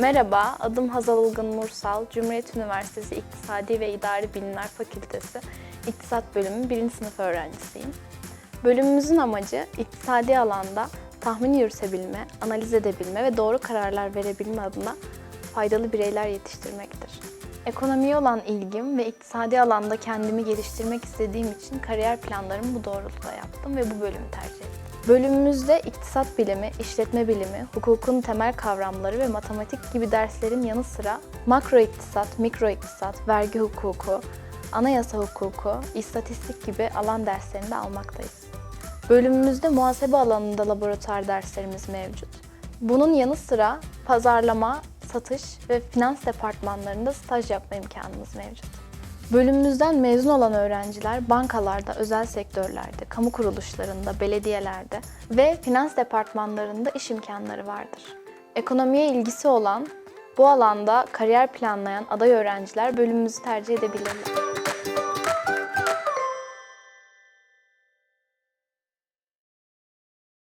Merhaba, adım Hazal Ilgın Mursal. Cumhuriyet Üniversitesi İktisadi ve İdari Bilimler Fakültesi İktisat Bölümü 1. sınıf öğrencisiyim. Bölümümüzün amacı iktisadi alanda tahmin yürütebilme, analiz edebilme ve doğru kararlar verebilme adına faydalı bireyler yetiştirmektir. Ekonomiye olan ilgim ve iktisadi alanda kendimi geliştirmek istediğim için kariyer planlarımı bu doğrultuda yaptım ve bu bölümü tercih ettim. Bölümümüzde iktisat bilimi, işletme bilimi, hukukun temel kavramları ve matematik gibi derslerin yanı sıra makro iktisat, mikro iktisat, vergi hukuku, anayasa hukuku, istatistik gibi alan derslerini de almaktayız. Bölümümüzde muhasebe alanında laboratuvar derslerimiz mevcut. Bunun yanı sıra pazarlama, satış ve finans departmanlarında staj yapma imkanımız mevcut. Bölümümüzden mezun olan öğrenciler bankalarda, özel sektörlerde, kamu kuruluşlarında, belediyelerde ve finans departmanlarında iş imkanları vardır. Ekonomiye ilgisi olan, bu alanda kariyer planlayan aday öğrenciler bölümümüzü tercih edebilirler.